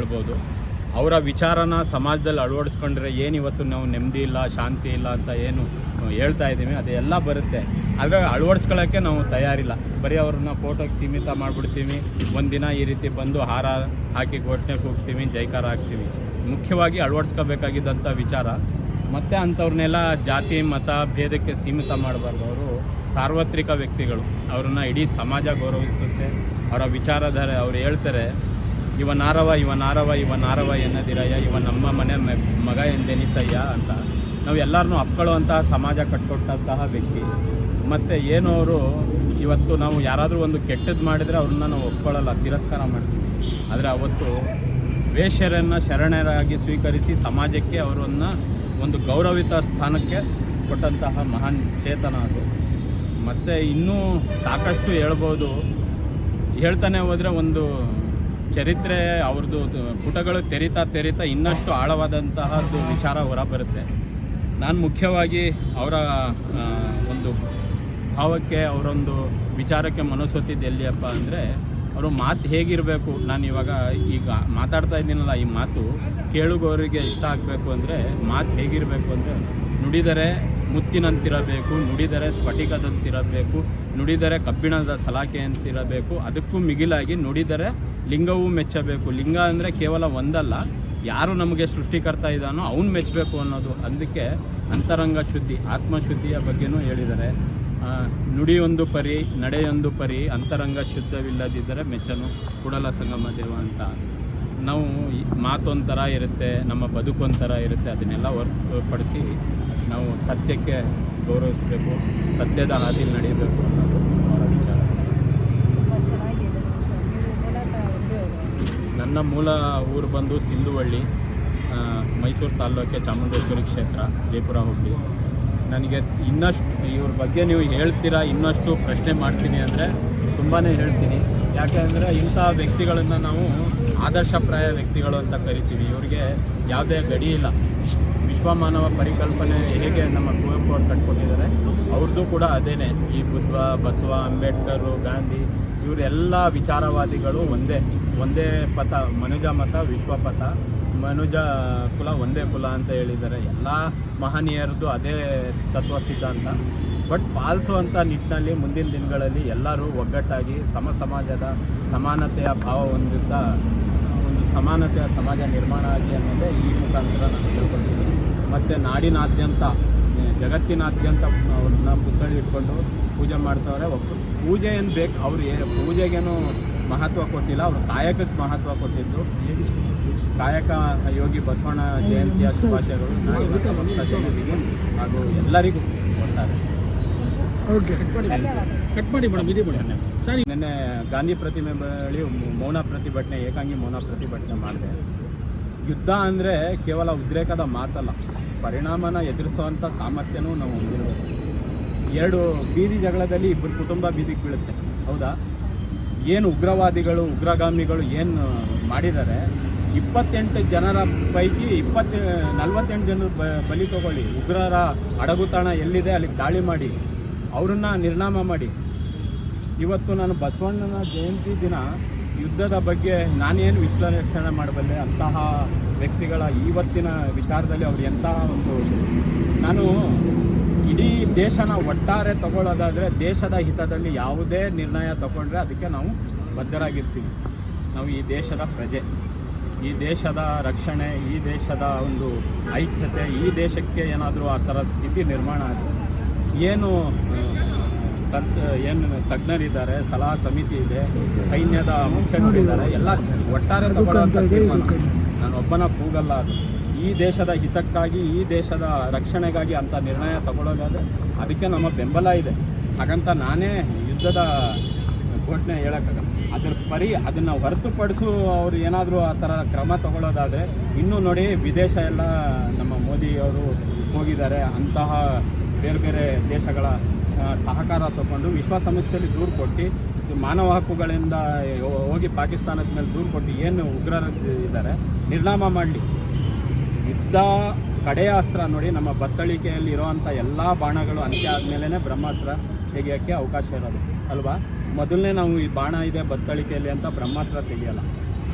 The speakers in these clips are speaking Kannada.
ಹೇಳ್ಬೋದು. ಅವರ ವಿಚಾರನ ಸಮಾಜದಲ್ಲಿ ಅಳವಡಿಸ್ಕೊಂಡ್ರೆ ಏನು ಇವತ್ತು ನಾವು ನೆಮ್ಮದಿ ಇಲ್ಲ, ಶಾಂತಿ ಇಲ್ಲ ಅಂತ ಏನು ಹೇಳ್ತಾ ಇದ್ದೀವಿ. ಅದೆಲ್ಲ ಬರುತ್ತೆ. ಆದರೆ ಅಳವಡಿಸ್ಕೊಳ್ಳೋಕ್ಕೆ ನಾವು ತಯಾರಿಲ್ಲ. ಬರೀ ಅವ್ರನ್ನ ಫೋಟೋಗೆ ಸೀಮಿತ ಮಾಡಿಬಿಡ್ತೀವಿ. ಒಂದಿನ ಈ ರೀತಿ ಬಂದು ಹಾರ ಹಾಕಿ ಘೋಷಣೆ ಕೂಗ್ತೀವಿ, ಜೈಕಾರ ಹಾಕ್ತೀವಿ ಮುಖ್ಯವಾಗಿ ಅಳವಡಿಸ್ಕೋಬೇಕಾಗಿದ್ದಂಥ ವಿಚಾರ. ಮತ್ತು ಅಂಥವ್ರನ್ನೆಲ್ಲ ಜಾತಿ, ಮತ, ಭೇದಕ್ಕೆ ಸೀಮಿತ ಮಾಡಬಾರ್ದು. ಅವರು ಸಾರ್ವತ್ರಿಕ ವ್ಯಕ್ತಿಗಳು. ಅವ್ರನ್ನ ಇಡೀ ಸಮಾಜ ಗೌರವಿಸುತ್ತೆ. ಅವರ ವಿಚಾರಧಾರೆ ಅವ್ರು ಹೇಳ್ತಾರೆ ಇವ ನಾರವ ಇವ ನಾರವ ಇವ ನಾರವ ಎನ್ನದಿರಯ್ಯ, ಇವ ನಮ್ಮ ಮನೆ ಮಗ ಎಂದೆನಿಸಯ್ಯ ಅಂತ. ನಾವು ಎಲ್ಲರನ್ನೂ ಅಪ್ಕೊಳ್ಳುವಂತಹ ಸಮಾಜ ಕಟ್ಕೊಟ್ಟಂತಹ ವ್ಯಕ್ತಿ. ಮತ್ತು ಏನು ಅವರು ಇವತ್ತು ನಾವು ಯಾರಾದರೂ ಒಂದು ಕೆಟ್ಟದ್ದು ಮಾಡಿದರೆ ಅವ್ರನ್ನ ನಾವು ಒಪ್ಕೊಳ್ಳಲ್ಲ, ತಿರಸ್ಕಾರ ಮಾಡ್ತೀವಿ. ಆದರೆ ಅವತ್ತು ವೇಶ್ಯರನ್ನು ಶರಣರಾಗಿ ಸ್ವೀಕರಿಸಿ ಸಮಾಜಕ್ಕೆ ಅವರನ್ನು ಒಂದು ಗೌರವಿತ ಸ್ಥಾನಕ್ಕೆ ಕೊಟ್ಟಂತಹ ಮಹಾನ್ ಚೇತನ ಅದು. ಮತ್ತು ಇನ್ನೂ ಸಾಕಷ್ಟು ಹೇಳ್ಬೋದು. ಹೇಳ್ತಾನೆ ಹೋದರೆ ಒಂದು ಚರಿತ್ರೆ ಅವ್ರದ್ದು ಪುಟಗಳು ತೆರಿತಾ ತೆರಿತಾ ಇನ್ನಷ್ಟು ಆಳವಾದಂತಹದ್ದು ವಿಚಾರ ಹೊರಬರುತ್ತೆ. ನಾನು ಮುಖ್ಯವಾಗಿ ಅವರ ಒಂದು ಭಾವಕ್ಕೆ, ಅವರೊಂದು ವಿಚಾರಕ್ಕೆ ಮನಸ್ಸೊತ್ತಿದ್ದು ಎಲ್ಲಿಯಪ್ಪ ಅಂದರೆ, ಅವರು ಮಾತು ಹೇಗಿರಬೇಕು? ನಾನು ಇವಾಗ ಈಗ ಮಾತಾಡ್ತಾ ಇದ್ದೀನಲ್ಲ ಈ ಮಾತು ಕೇಳುಗವರಿಗೆ ಇಷ್ಟ ಆಗಬೇಕು ಅಂದರೆ ಮಾತು ಹೇಗಿರಬೇಕು ಅಂದರೆ, ನುಡಿದರೆ ಮುತ್ತಿನಂತಿರಬೇಕು, ನುಡಿದರೆ ಸ್ಫಟಿಕದಂತಿರಬೇಕು, ನುಡಿದರೆ ಕಬ್ಬಿಣದ ಸಲಾಕೆಯಂತಿರಬೇಕು ಅದಕ್ಕೂ ಮಿಗಿಲಾಗಿ ನುಡಿದರೆ ಲಿಂಗವೂ ಮೆಚ್ಚಬೇಕು. ಲಿಂಗ ಅಂದರೆ ಕೇವಲ ಒಂದಲ್ಲ, ಯಾರು ನಮಗೆ ಸೃಷ್ಟಿಕರ್ತ ಇದ್ದಾನೋ ಅವನು ಮೆಚ್ಚಬೇಕು ಅನ್ನೋದು. ಅದಕ್ಕೆ ಅಂತರಂಗ ಶುದ್ಧಿ, ಆತ್ಮಶುದ್ಧಿಯ ಬಗ್ಗೆನೂ ಹೇಳಿದ್ದಾರೆ. ನುಡಿಯೊಂದು ಪರಿ, ನಡೆಯೊಂದು ಪರಿ, ಅಂತರಂಗ ಶುದ್ಧವಿಲ್ಲದಿದ್ದರೆ ಮೆಚ್ಚನು ಕೂಡಲ ಸಂಗಮ ದೇವ ಅಂತ. ನಾವು ಮಾತೊಂಥರ ಇರುತ್ತೆ, ನಮ್ಮ ಬದುಕೊಂಥರ ಇರುತ್ತೆ, ಅದನ್ನೆಲ್ಲ ಹೊರತುಪಡಿಸಿ ನಾವು ಸತ್ಯಕ್ಕೆ ಗೌರವಿಸಬೇಕು, ಸತ್ಯದ ಹಾದಿಯಲ್ಲಿ ನಡೀಬೇಕು ಅನ್ನೋದು ಅವರ ವಿಚಾರ ತುಂಬ ಚೆನ್ನಾಗಿ ಹೇಳಿದ್ರು ಸರ್ ನೀವು ಮೂಲತಃ ಒಂದೇ ಅವರು ನನ್ನ ಮೂಲ ಊರು ಬಂದು ಸಿಂಧುವಳ್ಳಿ ಮೈಸೂರು ತಾಲ್ಲೂಕೆ ಚಾಮುಂಡೇಶ್ವರಿ ಕ್ಷೇತ್ರ ಜಯಪುರ ಹೋಬಳಿ ನನಗೆ ಇನ್ನಷ್ಟು, ಇವ್ರ ಬಗ್ಗೆ ನೀವು ಹೇಳ್ತೀರಾ, ಇನ್ನಷ್ಟು ಪ್ರಶ್ನೆ ಮಾಡ್ತೀನಿ ಅಂದರೆ ತುಂಬಾ ಹೇಳ್ತೀನಿ. ಯಾಕೆ ಅಂದರೆ ಇಂಥ ವ್ಯಕ್ತಿಗಳನ್ನು ನಾವು ಆದರ್ಶಪ್ರಾಯ ವ್ಯಕ್ತಿಗಳು ಅಂತ ಕರಿತೀವಿ. ಇವ್ರಿಗೆ ಯಾವುದೇ ಗಡಿ ಇಲ್ಲ. ವಿಶ್ವಮಾನವ ಪರಿಕಲ್ಪನೆ ಹೇಗೆ ನಮ್ಮ ಕುವೆಂಪು ಅವ್ರು ಕಟ್ಕೊಟ್ಟಿದ್ದಾರೆ ಅವ್ರದ್ದು ಕೂಡ ಅದೇನೆ. ಈ ಬುದ್ಧ ಬಸವ, ಅಂಬೇಡ್ಕರು, ಗಾಂಧಿ ಇವರೆಲ್ಲ ವಿಚಾರವಾದಿಗಳು ಒಂದೇ ಒಂದೇ ಪಥ, ಮನುಜ ಮತ ವಿಶ್ವಪಥ ಮನುಜ ಕುಲ ಒಂದೇ ಕುಲ ಅಂತ ಹೇಳಿದ್ದಾರೆ. ಎಲ್ಲ ಮಹನೀಯರದ್ದು ಅದೇ ತತ್ವ ಸಿದ್ಧಾಂತ. ಬಟ್ ಪಾಲಿಸುವಂಥ ನಿಟ್ಟಿನಲ್ಲಿ ಮುಂದಿನ ದಿನಗಳಲ್ಲಿ ಎಲ್ಲರೂ ಒಗ್ಗಟ್ಟಾಗಿ ಸಮ ಸಮಾಜದ ಸಮಾನತೆಯ ಭಾವ ಹೊಂದಿದ್ದ, ಒಂದು ಸಮಾನತೆಯ ಸಮಾಜ ನಿರ್ಮಾಣ ಆಗಿ ಅನ್ನೋದೇ ಈ ಮುಖಾಂತರ ನಾನು ತಿಳ್ಕೊಳ್ತೀನಿ ಮತ್ತು ನಾಡಿನಾದ್ಯಂತ, ಜಗತ್ತಿನಾದ್ಯಂತ ಅವ್ರನ್ನ ಪುತ್ಥಳಿ ಇಟ್ಕೊಂಡು ಪೂಜೆ ಮಾಡ್ತವ್ರೆ ಒಬ್ಬರು ಪೂಜೆ ಏನು ಬೇಕು ಅವ್ರು ಪೂಜೆಗೇನು ಮಹತ್ವ ಕೊಟ್ಟಿಲ್ಲ ಅವ್ರು ಕಾಯಕಕ್ಕೆ ಮಹತ್ವ ಕೊಟ್ಟಿದ್ದು. ಕಾಯಕ ಯೋಗಿ ಬಸವಣ್ಣ ಜಯಂತಿಯ ಶುಭಾಶಯಗಳು. ನಾಡಿನ ಸಮಸ್ತ ಜನರಿಗೆ ಹಾಗೂ ಎಲ್ಲರಿಗೂ ಕೊಡ್ತಾರೆ. ಕಟ್ ಮಾಡಿ ಮೇಡಮ್ ಇದೇ ಮೇಡಮ್. ಸರಿ. ನಿನ್ನೆ ಗಾಂಧಿ ಪ್ರತಿಮೆ ಬಳಿ ಮೌನ ಪ್ರತಿಭಟನೆ ಏಕಾಂಗಿ ಮೌನ ಪ್ರತಿಭಟನೆ ಮಾಡಿದೆ. ಯುದ್ಧ ಅಂದರೆ ಕೇವಲ ಉದ್ರೇಕದ ಮಾತಲ್ಲ ಪರಿಣಾಮನ ಎದುರಿಸುವಂಥ ಸಾಮರ್ಥ್ಯನೂ ನಾವು ಹೊಂದಿರಬೇಕು. ಎರಡು ಬೀದಿ ಜಗಳದಲ್ಲಿ ಇಬ್ಬರು ಕುಟುಂಬ ಬೀದಿಗೆ ಬೀಳುತ್ತೆ. ಹೌದಾ? ಏನು ಉಗ್ರವಾದಿಗಳು, ಉಗ್ರಗಾಮಿಗಳು ಏನು ಮಾಡಿದ್ದಾರೆ? ಇಪ್ಪತ್ತೆಂಟು ಜನರ ಪೈಕಿ ಇಪ್ಪತ್ತು ನಲ್ವತ್ತೆಂಟು ಜನರು ಬಲಿ ತಗೊಳ್ಳಿ. ಉಗ್ರರ ಅಡಗುತಾಣ ಎಲ್ಲಿದೆ ಅಲ್ಲಿಗೆ ದಾಳಿ ಮಾಡಿ. ಅವ್ರನ್ನ ನಿರ್ನಾಮ ಮಾಡಿ. ಇವತ್ತು ನಾನು ಬಸವಣ್ಣನ ಜಯಂತಿ ದಿನ ಯುದ್ಧದ ಬಗ್ಗೆ ನಾನೇನು ವಿಶ್ಲೇಷಣೆ ಮಾಡಬಲ್ಲೆ? ಅಂತಹ ವ್ಯಕ್ತಿಗಳ ಇವತ್ತಿನ ವಿಚಾರದಲ್ಲಿ ಅವ್ರು ಎಂತಹ ಒಂದು, ನಾನು ಇಡೀ ದೇಶನ ಒಟ್ಟಾರೆ ತಗೊಳ್ಳೋದಾದರೆ ದೇಶದ ಹಿತದಲ್ಲಿ ಯಾವುದೇ ನಿರ್ಣಯ ತಗೊಂಡ್ರೆ ಅದಕ್ಕೆ ನಾವು ಬದ್ಧರಾಗಿರ್ತೀವಿ. ನಾವು ಈ ದೇಶದ ಪ್ರಜೆ. ಈ ದೇಶದ ರಕ್ಷಣೆ, ಈ ದೇಶದ ಒಂದು ಐಕ್ಯತೆ, ಈ ದೇಶಕ್ಕೆ ಏನಾದರೂ ಆ ಥರ ಸ್ಥಿತಿ ನಿರ್ಮಾಣ ಆದರೆ ಏನು ತಂತ್ ಏನು ತಜ್ಞರಿದ್ದಾರೆ, ಸಲಹಾ ಸಮಿತಿ ಇದೆ, ಸೈನ್ಯದ ಮುಖ್ಯಸ್ಥರಿದ್ದಾರೆ, ಎಲ್ಲ ಒಟ್ಟಾರೆ ತಗೊಳ್ಳೋಂಥ ತೀರ್ಮಾನ. ನಾನು ಒಬ್ಬನ ಕೂಗಲ್ಲ ಅದು. ಈ ದೇಶದ ಹಿತಕ್ಕಾಗಿ, ಈ ದೇಶದ ರಕ್ಷಣೆಗಾಗಿ ಅಂಥ ನಿರ್ಣಯ ತಗೊಳ್ಳೋದಾದರೆ ಅದಕ್ಕೆ ನಮ್ಮ ಬೆಂಬಲ ಇದೆ. ಹಾಗಂತ ನಾನೇ ಯುದ್ಧದ ಘೋಷಣೆ ಹೇಳೋಕ್ಕಾಗಲ್ಲ. ಅದರ ಪರಿ ಅದನ್ನು ಹೊರತುಪಡಿಸು ಅವ್ರು ಏನಾದರೂ ಆ ಥರ ಕ್ರಮ ತಗೊಳ್ಳೋದಾದರೆ ಇನ್ನೂ ನೋಡಿ ವಿದೇಶ ಎಲ್ಲ ನಮ್ಮ ಮೋದಿಯವರು ಹೋಗಿದ್ದಾರೆ. ಅಂತಹ ಬೇರೆ ಬೇರೆ ದೇಶಗಳ ಸಹಕಾರ ತಗೊಂಡು ವಿಶ್ವಸಂಸ್ಥೆಯಲ್ಲಿ ದೂರು ಕೊಟ್ಟು ಮಾನವ ಹಕ್ಕುಗಳಿಂದ ಹೋಗಿ ಪಾಕಿಸ್ತಾನದ ಮೇಲೆ ದೂರು ಕೊಟ್ಟು ಏನು ಉಗ್ರರ ಇದ್ದಾರೆ ನಿರ್ನಾಮ ಮಾಡಲಿ. ಯುದ್ಧ ಕಡೆಯ ಅಸ್ತ್ರ ನೋಡಿ ನಮ್ಮ ಬತ್ತಳಿಕೆಯಲ್ಲಿ ಇರೋವಂಥ ಎಲ್ಲ ಬಾಣಗಳು ಅಂತ್ಯ ಆದಮೇಲೆ ಬ್ರಹ್ಮಾಸ್ತ್ರ ತೆಗಿಯೋಕ್ಕೆ ಅವಕಾಶ ಇರೋದು ಅಲ್ವಾ? ಮೊದಲನೇ ನಾವು ಈ ಬಾಣ ಇದೆ ಬತ್ತಳಿಕೆಯಲ್ಲಿ ಅಂತ ಬ್ರಹ್ಮಾಸ್ತ್ರ ತೆಗಿಯಲ್ಲ.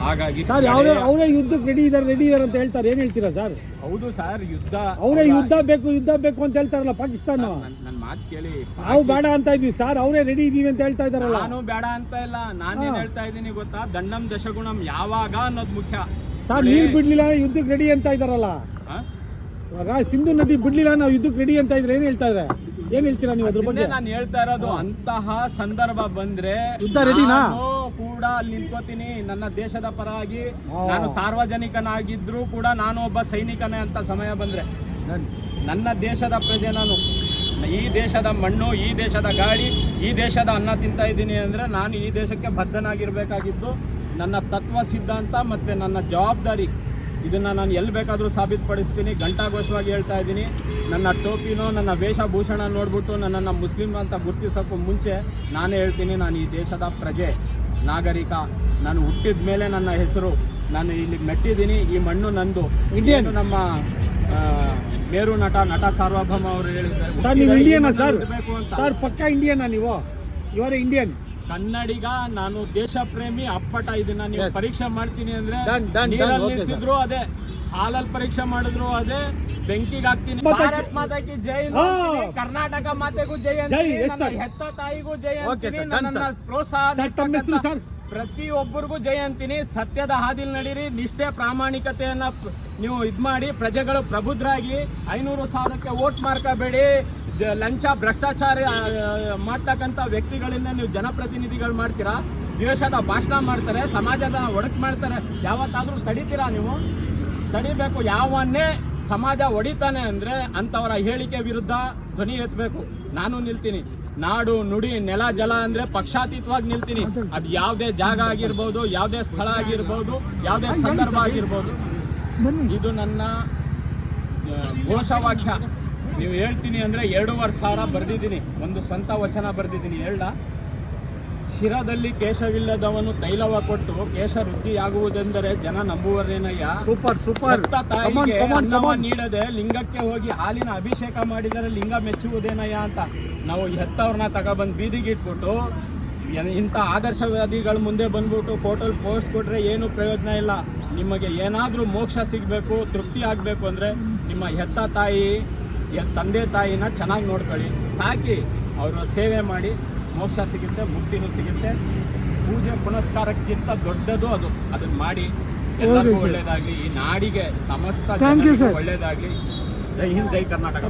ಹಾಗಾಗಿ ಸರ್ ಅವರೇ ಅವರೇ ಯುದ್ಧಕ್ಕೆ ರೆಡಿ ಇದ್ದಾರೆ ರೆಡಿ ಇದ್ದಾರೆ ಅಂತ ಹೇಳ್ತಾರೆ ಏನು ಹೇಳ್ತೀರಾ ಸರ್ ಹೌದು ಸರ್ ಯುದ್ಧ ಅವರೇ ಯುದ್ಧ ಬೇಕು ಯುದ್ಧ ಬೇಕು ಅಂತ ಹೇಳ್ತಾರಲ್ಲ ಪಾಕಿಸ್ತಾನ. ನನ್- ನನ್ ಮಾತು ಕೇಳಿ ನಾವು ಬೇಡ ಅಂತ ಇದೀವಿ ಸರ್ ಅವರೇ ರೆಡಿ ಇದೀವಿ ಅಂತ ಹೇಳ್ತಾ ಇದಾರಲ್ಲ ನಾನು ಬೇಡ ಅಂತ ಇಲ್ಲ ನಾನೇನು. ಹೇಳ್ತಾ ಇದ್ದೀನಿ ಗೊತ್ತಾ? ದಂಡಂ ದಶಗುಣಂ ಯಾವಾಗ ಅನ್ನೋದು ಮುಖ್ಯ. ಸರ್ ನೀರ್ ಬಿಡ್ಲಿಲ್ಲ ಯುದ್ಧಕ್ಕೆ ರೆಡಿ ಅಂತ ಇದಾರಲ್ಲ? ಇವಾಗ ಸಿಂಧು ನದಿ ಬಿಡ್ಲಿಲ್ಲ ನಾವು ಯುದ್ಧಕ್ಕೆ ರೆಡಿ ಅಂತ ಇದ್ರೆ ಏನ್ ಹೇಳ್ತಾ ಇದ್ರೆ ಏನ್ ಹೇಳ್ತೀರಾ ನೀವು ಅದ್ರ ಬಗ್ಗೆ? ನಾನು ಹೇಳ್ತಾ ಇರೋದು ಅಂತಹ ಸಂದರ್ಭ ಬಂದ್ರೆ ಯುದ್ಧ ರೆಡಿನಾ? ಕೂಡ ಅಲ್ಲಿ ನಿಂತ್ಕೋತೀನಿ. ನನ್ನ ದೇಶದ ಪರವಾಗಿ. ನಾನು ಸಾರ್ವಜನಿಕನಾಗಿದ್ರು ಕೂಡ ನಾನು ಒಬ್ಬ ಸೈನಿಕನೇ ಅಂತ ಸಮಯ ಬಂದ್ರೆ. ನನ್ನ ದೇಶದ ಪ್ರಜೆ ನಾನು. ಈ ದೇಶದ ಮಣ್ಣು ಈ ದೇಶದ ಗಾಳಿ ಈ ದೇಶದ ಅನ್ನ ತಿಂತಾ ಇದ್ದೀನಿ ಅಂದ್ರೆ ನಾನು ಈ ದೇಶಕ್ಕೆ ಬದ್ಧನಾಗಿರಬೇಕಾಗಿದ್ದು. ನನ್ನ ತತ್ವ ಸಿದ್ಧಾಂತ ಮತ್ತು ನನ್ನ ಜವಾಬ್ದಾರಿ. ಇದನ್ನು ನಾನು ಎಲ್ಲಿ ಬೇಕಾದರೂ ಸಾಬೀತುಪಡಿಸ್ತೀನಿ. ಘಂಟಾಘೋಷವಾಗಿ ಹೇಳ್ತಾ ಇದ್ದೀನಿ. ನನ್ನ ಟೋಪಿನೋ ನನ್ನ ವೇಷಭೂಷಣ ನೋಡ್ಬಿಟ್ಟು ನನ್ನನ್ನು ಮುಸ್ಲಿಂ ಅಂತ ಗುರುತಿಸೋಕ್ಕೂ ಮುಂಚೆ ನಾನೇ ಹೇಳ್ತೀನಿ ನಾನು ಈ ದೇಶದ ಪ್ರಜೆ ನಾಗರಿಕ. ನಾನು ಹುಟ್ಟಿದ ಮೇಲೆ ನನ್ನ ಹೆಸರು. ನಾನು ಇಲ್ಲಿ ಮೆಟ್ಟಿದ್ದೀನಿ ಈ ಮಣ್ಣು ನಂದು. ಇಂಡಿಯನ್ ನಮ್ಮ ಮೇರು ನಟ ನಟ ಸಾರ್ವಭೌಮ ಅವರು ಹೇಳಿದ್ದಾರೆ. ಸರ್ ನೀವು ಇಂಡಿಯನಾ ಸರ್ ಸರ್ ಪಕ್ಕ ಇಂಡಿಯನಾ ನೀವು? ಯುವರ್ ಇಂಡಿಯನ್ ಕನ್ನಡಿಗ ನಾನು ದೇಶ ಪ್ರೇಮಿ ಅಪ್ಪಟ ಇದನ್ನ ನೀವು ಪರೀಕ್ಷೆ ಮಾಡ್ತೀನಿ ಅಂದ್ರೆ. ನೀರಲ್ಲಿ ನಿಲ್ಸಿದ್ರು ಅದೇ. ಹಾಲಲ್ಲಿ ಪರೀಕ್ಷೆ ಮಾಡಿದ್ರು ಅದೇ. ಬೆಂಕಿಗೆ ಹಾಕ್ತೀನಿ. ಭಾರತ್ ಮಾತಾಕಿ ಜೈ. ಕರ್ನಾಟಕ ಮಾತೆಗೂ ಜೈ ಅಂತ ಹೆತ್ತ ತಾಯಿಗೂ ಜೈ ಅಂತ. ಪ್ರೋತ್ಸಾಹ ಪ್ರತಿಯೊಬ್ಬರಿಗೂ ಜೈ ಅಂತೀನಿ. ಸತ್ಯದ ಹಾದಿಲ್ ನಡೀರಿ. ನಿಷ್ಠೆ, ಪ್ರಾಮಾಣಿಕತೆಯನ್ನ ನೀವು ಇದು ಮಾಡಿ. ಪ್ರಜೆಗಳು ಪ್ರಬುದ್ಧರಾಗಿ ಐನೂರು ಸಾವಿರಕ್ಕೆ ವೋಟ್ ಮಾಡ್ಕೋಬೇಡಿ ಲಂಚ, ಭ್ರಷ್ಟಾಚಾರ ಮಾಡ್ತಕ್ಕಂಥ ವ್ಯಕ್ತಿಗಳಿಂದ ನೀವು ಜನಪ್ರತಿನಿಧಿಗಳು ಮಾಡ್ತೀರಾ? ದ್ವೇಷದ ಭಾಷಣ ಮಾಡ್ತಾರೆ. ಸಮಾಜದ ಒಡಕ್ ಮಾಡ್ತಾರೆ. ಯಾವತ್ತಾದರೂ ತಡಿತೀರಾ ನೀವು? ತಡಿಬೇಕು, ಯಾವನ್ನೇ ಸಮಾಜ ಒಡಿತಾನೆ ಅಂದ್ರೆ ಅಂತವರ ಹೇಳಿಕೆ ವಿರುದ್ಧ ಧ್ವನಿ ಎತ್ತಬೇಕು ನಾನು ನಿಲ್ತೀನಿ. ನಾಡು, ನುಡಿ, ನೆಲ, ಜಲ ಅಂದ್ರೆ ಪಕ್ಷಾತೀತವಾಗಿ ನಿಲ್ತೀನಿ. ಅದು ಯಾವುದೇ ಜಾಗ ಆಗಿರ್ಬೋದು, ಯಾವುದೇ ಸ್ಥಳ ಆಗಿರ್ಬೋದು, ಯಾವುದೇ ಸಂದರ್ಭ ಆಗಿರ್ಬೋದು. ಇದು ನನ್ನ ಘೋಷವಾಕ್ಯ. ನೀವು ಹೇಳ್ತೀನಿ ಅಂದ್ರೆ ಎರಡೂವರೆ ಸಾವಿರ ಬರ್ದಿದ್ದೀನಿ. ಒಂದು ಸ್ವಂತ ವಚನ ಬರೆದಿದ್ದೀನಿ. ಹೇಳ ಶಿರದಲ್ಲಿ ಕೇಶವಿಲ್ಲದವನು ತೈಲವ ಕೊಟ್ಟು ಕೇಶ ವೃದ್ಧಿಯಾಗುವುದೆಂದರೆ ಜನ ನಂಬುವರೇನಯ್ಯ? Super super. ತಾಯಿಗೆ ನೀಡದೆ ಲಿಂಗಕ್ಕೆ ಹೋಗಿ ಹಾಲಿನ ಅಭಿಷೇಕ ಮಾಡಿದರೆ ಲಿಂಗ ಮೆಚ್ಚುವುದೇನಯ್ಯ ಅಂತ ನಾವು ಹೆತ್ತವ್ರನ್ನ ತಗೊಬಂದು ಬೀದಿಗೆ ಇಟ್ಬಿಟ್ಟು ಇಂಥ ಆದರ್ಶವಾದಿಗಳ ಮುಂದೆ ಬಂದ್ಬಿಟ್ಟು ಫೋಟೋಲ್ ಪೋಸ್ಟ್ ಕೊಟ್ರೆ ಏನು ಪ್ರಯೋಜನ ಇಲ್ಲ. ನಿಮಗೆ ಏನಾದರೂ ಮೋಕ್ಷ ಸಿಗಬೇಕು ತೃಪ್ತಿ ಆಗಬೇಕು ಅಂದರೆ ನಿಮ್ಮ ಹೆತ್ತ ತಾಯಿ ತಂದೆ ತಾಯಿನ ಚೆನ್ನಾಗಿ ನೋಡ್ಕೊಳ್ಳಿ. ಸಾಕಿ ಅವರು ಸೇವೆ ಮಾಡಿ. ಮೋಕ್ಷ ಸಿಗುತ್ತೆ ಮುಕ್ತಿನೂ ಸಿಗುತ್ತೆ. ಪೂಜೆ ಪುನಸ್ಕಾರಕ್ಕಿಂತ ದೊಡ್ಡದು ಅದು. ಅದನ್ನ ಮಾಡಿ ಎಲ್ಲರಿಗೂ ಒಳ್ಳೇದಾಗ್ಲಿ. ಈ ನಾಡಿಗೆ ಸಮಸ್ತ. ಒಳ್ಳೇದಾಗ್ಲಿ. ಜೈ ಹಿಂದ್ ಜೈ ಕರ್ನಾಟಕ.